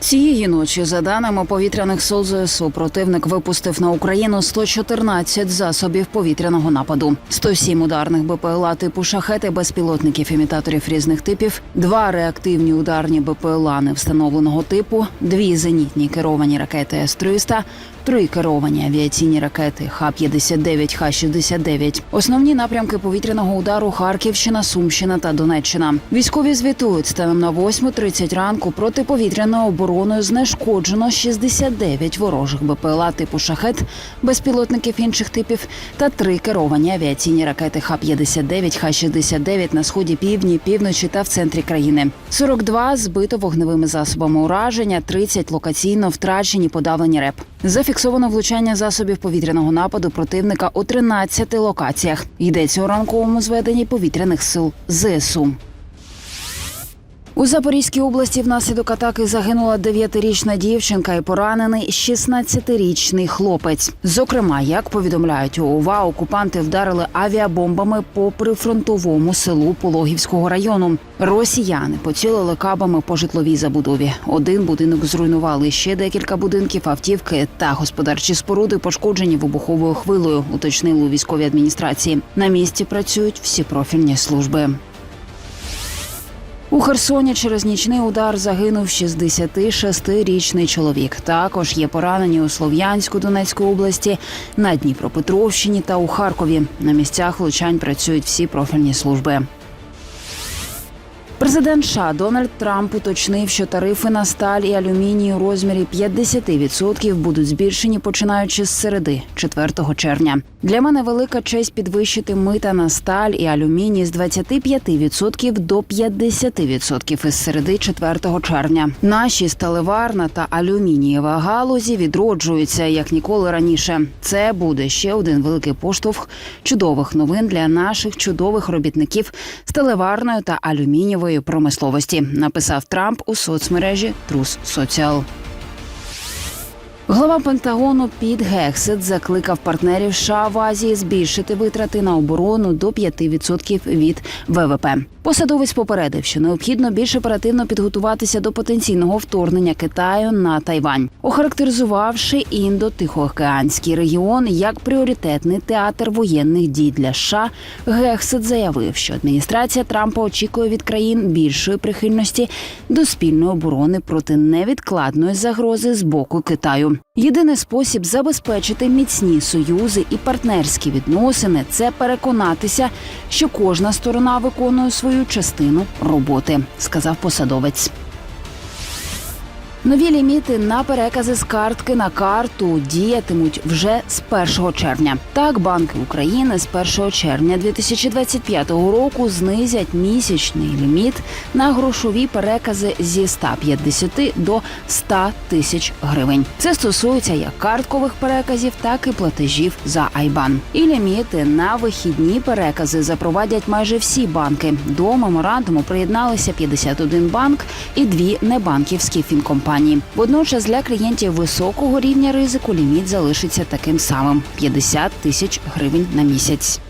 Цієї ночі, за даними повітряних сил ЗСУ, противник випустив на Україну 114 засобів повітряного нападу, 107 ударних БПЛА типу шахети, безпілотників імітаторів різних типів, два реактивні ударні БПЛА невстановленого типу, дві зенітні керовані ракети С-300, три керовані авіаційні ракети Х-59, Х-69. Основні напрямки повітряного удару Харківщина, Сумщина та Донеччина. Військові звітують станом на 8.30 ранку протиповітряною обороною знешкоджено 69 ворожих БПЛА типу шахет, безпілотників інших типів та три керовані авіаційні ракети Х-59, Х-69 на сході півдні, півночі та в центрі країни. 42 збито вогневими засобами ураження, 30 локаційно втрачені подавлені РЕП. Зафіксовано влучання засобів повітряного нападу противника у 13 локаціях. Йдеться у ранковому зведенні повітряних сил ЗСУ. У Запорізькій області внаслідок атаки загинула 9-річна дівчинка і поранений 16-річний хлопець. Зокрема, як повідомляють ООВА, окупанти вдарили авіабомбами по прифронтовому селу Пологівського району. Росіяни поцілили кабами по житловій забудові. Один будинок зруйнували ще декілька будинків, автівки та господарчі споруди пошкоджені вибуховою хвилою. Уточнили у військовій адміністрації. На місці працюють всі профільні служби. У Херсоні через нічний удар загинув 66-річний чоловік. Також є поранені у Слов'янську Донецької області, на Дніпропетровщині та у Харкові. На місцях влучань працюють всі профільні служби. Президент США Дональд Трамп уточнив, що тарифи на сталь і алюміній у розмірі 50% будуть збільшені починаючи з середи, 4 червня. Для мене велика честь підвищити мита на сталь і алюміній з 25% до 50% із середи 4 червня. Наші сталеварна та алюмінієва галузі відроджуються як ніколи раніше. Це буде ще один великий поштовх чудових новин для наших чудових робітників сталеварної та алюмінієвої промисловості. Написав Трамп у соцмережі Трус Соціал. Глава Пентагону Піт Гексет закликав партнерів США в Азії збільшити витрати на оборону до 5% від ВВП. Посадовець попередив, що необхідно більш оперативно підготуватися до потенційного вторгнення Китаю на Тайвань, охарактеризувавши індо-тихоокеанський регіон як пріоритетний театр воєнних дій для США. Гексет заявив, що адміністрація Трампа очікує від країн більшої прихильності до спільної оборони проти невідкладної загрози з боку Китаю. Єдиний спосіб забезпечити міцні союзи і партнерські відносини це переконатися, що кожна сторона виконує свою частину роботи, сказав посадовець. Нові ліміти на перекази з картки на карту діятимуть вже з 1 червня. Так, банки України з 1 червня 2025 року знизять місячний ліміт на грошові перекази зі 150 до 100 тисяч гривень. Це стосується як карткових переказів, так і платежів за Айбан. І ліміти на вихідні перекази запровадять майже всі банки. До меморандуму приєдналися 51 банк і дві небанківські фінкомпанії. Водночас для клієнтів високого рівня ризику ліміт залишиться таким самим 50 тисяч гривень на місяць.